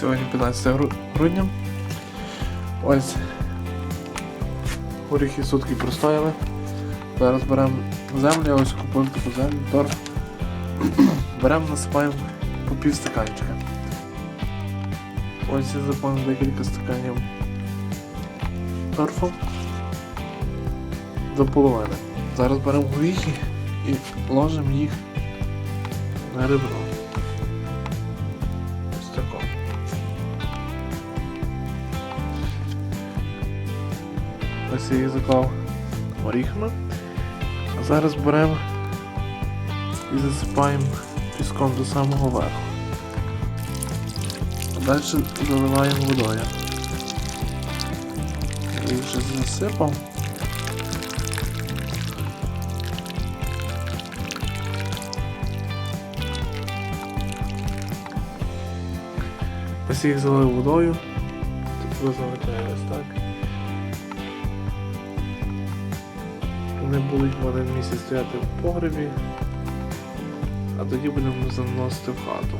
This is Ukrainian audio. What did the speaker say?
Сьогодні 15 грудня. Ось. Горіхи сутки простояли. Зараз беремо землю, ось купив таку землю, торф. Беремо, насипаємо по пів стаканчика. Ось я заповнив декілька стаканів торфу до половини. Зараз беремо горіхи і ложимо їх на ребро. Ось я їх заклав горіхами. А зараз беремо і засипаємо піском до самого верху. А далі заливаємо водою. Я вже засипав. Ось їх залив водою. Тут залишає ось так. Вони будуть в мене місяць стояти в погребі, а тоді будемо заносити в хату.